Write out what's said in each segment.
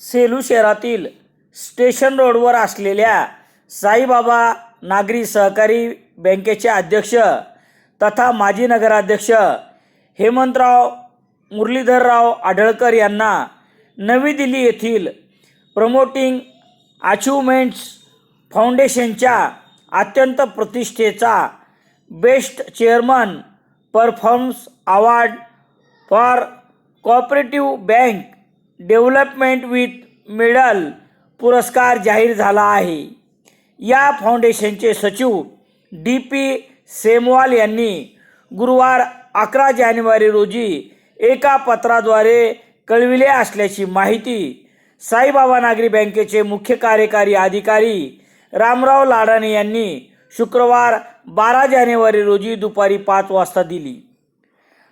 सेलू शहरातील स्टेशन रोडवर असलेल्या साईबाबा नागरी सहकारी बँकेचे अध्यक्ष तथा माजी नगराध्यक्ष हेमंतराव मुरलीधरराव आढळकर यांना नवी दिल्ली येथील प्रमोटिंग अचिव्हमेंट्स फाउंडेशनच्या अत्यंत प्रतिष्ठेचा best chairman performs award for cooperative bank development with medal पुरस्कार जाहीर झाला आहे. या फाउंडेशनचे सचिव डी पी सेमवाल यांनी गुरुवार अकरा जानेवारी रोजी एका पत्राद्वारे कळविले असल्याची माहिती साईबाबा नागरी बँकेचे मुख्य कार्यकारी अधिकारी रामराव लाडाणे यांनी शुक्रवार बारा जानेवारी रोजी दुपारी पाच वाजता दिली.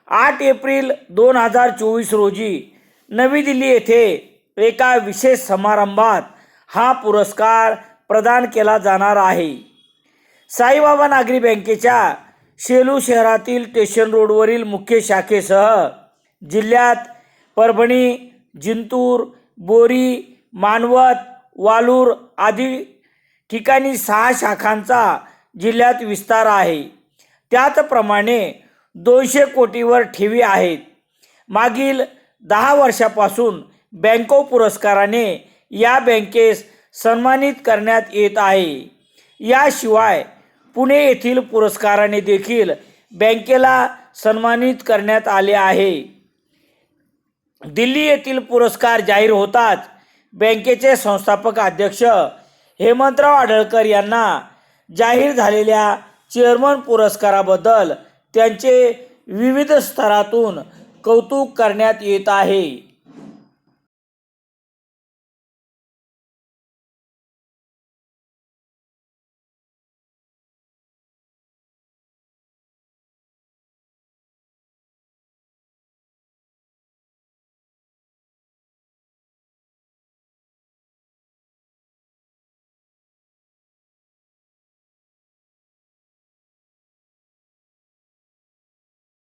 आठ एप्रिल दोन हजार चोवीस रोजी नवी दिल्ली येथे एका विशेष समारंभात हा पुरस्कार प्रदान केला जाणार आहे. साईबाबा नागरी बँकेच्या शेलू शहरातील स्टेशन रोडवरील मुख्य शाखेसह जिल्ह्यात परभणी जिंतूर बोरी मानवत वालूर आदी ठिकाणी सहा शाखांचा जिल्ह्यात विस्तार आहे. त्याचप्रमाणे दोनशे कोटीवर ठेवी आहेत. मागील दहा वर्षापासून बँको पुरस्काराने या बँकेस सन्मानित करण्यात येत आहे. याशिवाय पुणे येथील पुरस्काराने देखील बँकेला सन्मानित करण्यात आले आहे. दिल्ली येथील पुरस्कार जाहीर होताच बँकेचे संस्थापक अध्यक्ष हेमंतराव आढळकर यांना जाहीर झालेल्या चेअरमन पुरस्काराबद्दल त्यांचे विविध स्तरातून कौतुक करण्यात येत आहे.